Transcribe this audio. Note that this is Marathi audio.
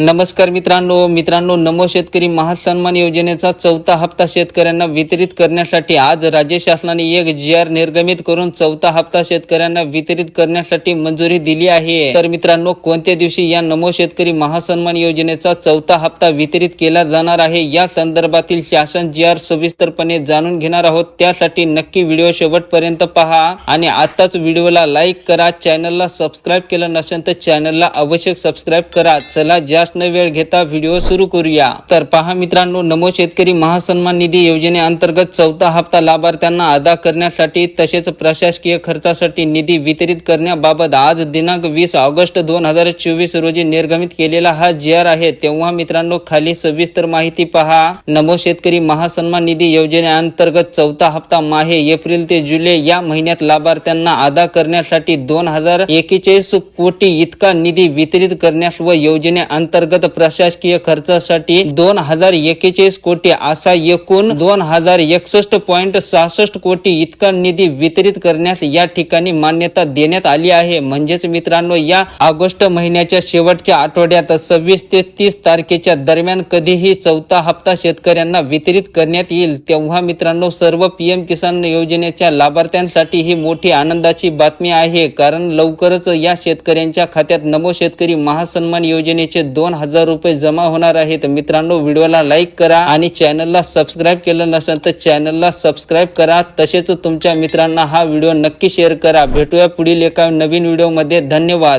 नमस्कार मित्रांनो मित्रांनो नमो शेतकरी महासन्मान योजनेचा चौथा हप्ता शेतकऱ्यांना वितरित करण्यासाठी आज राज्य शासनाने एक जी आर निर्गमित करून चौथा हप्ता शेतकऱ्यांना वितरित करण्यासाठी मंजुरी दिली आहे. तर मित्रांनो कोणत्या दिवशी या नमो शेतकरी महासन्मान योजनेचा चौथा हप्ता वितरित केला जाणार आहे या संदर्भातील शासन जी आर सविस्तरपणे जाणून घेणार आहोत. त्यासाठी नक्की व्हिडिओ शेवटपर्यंत पहा आणि आताच व्हिडिओला लाईक करा चॅनलला सबस्क्राईब केलं नसेल तर चॅनलला आवश्यक सबस्क्राईब करा. चला जास्त वेळ घेता व्हिडिओ सुरू करूया. तर पहा मित्रांनो नमो शेतकरी महासन्मान निधी योजनेअंतर्गत चौथा हप्ता लाभार्थ्यांना अदा करण्यासाठी तसेच प्रशासकीय खर्चासाठी निधी वितरित करण्याबाबत आज दिनांक वीस ऑगस्ट दोन हजार चोवीस रोजी निर्गमित केलेला हा जी आर आहे तेव्हा मित्रांनो खाली सविस्तर माहिती पहा. नमो शेतकरी महासन्मान निधी योजनेअंतर्गत चौथा हप्ता माहे एप्रिल ते जुलै या महिन्यात लाभार्थ्यांना अदा करण्यासाठी दोन हजार एकेचाळीस कोटी इतका निधी वितरित करण्यास व योजनेअंतर्गत अंतर्गत प्रशासकीय खर्चासाठी दोन हजार एकेचाळीस कोटी असा एकूण दोन हजार एकसष्ट पॉईंट सहासष्ट कोटी इतका निधी वितरित करण्यास या ठिकाणी मान्यता देण्यात आली आहे. म्हणजेच मित्रांनो या ऑगस्ट महिन्याच्या शेवटच्या आठवड्यात सव्वीस ते तीस तारखेच्या दरम्यान कधीही चौथा हप्ता शेतकऱ्यांना वितरित करण्यात येईल तेव्हा मित्रांनो सर्व पीएम किसान योजनेच्या लाभार्थ्यांसाठी ही मोठी आनंदाची बातमी आहे. कारण लवकरच या शेतकऱ्यांच्या खात्यात नमो शेतकरी महासन्मान योजनेचे दोन हजार रुपये जमा होणार आहेत. मित्रांनो व्हिडिओला लाईक करा आणि चॅनलला सबस्क्राईब केलं नसेल तर चॅनलला सबस्क्राईब करा. तसेच तुमच्या मित्रांना हा व्हिडिओ नक्की शेअर करा. भेटूया पुढील एका नवीन व्हिडिओमध्ये धन्यवाद.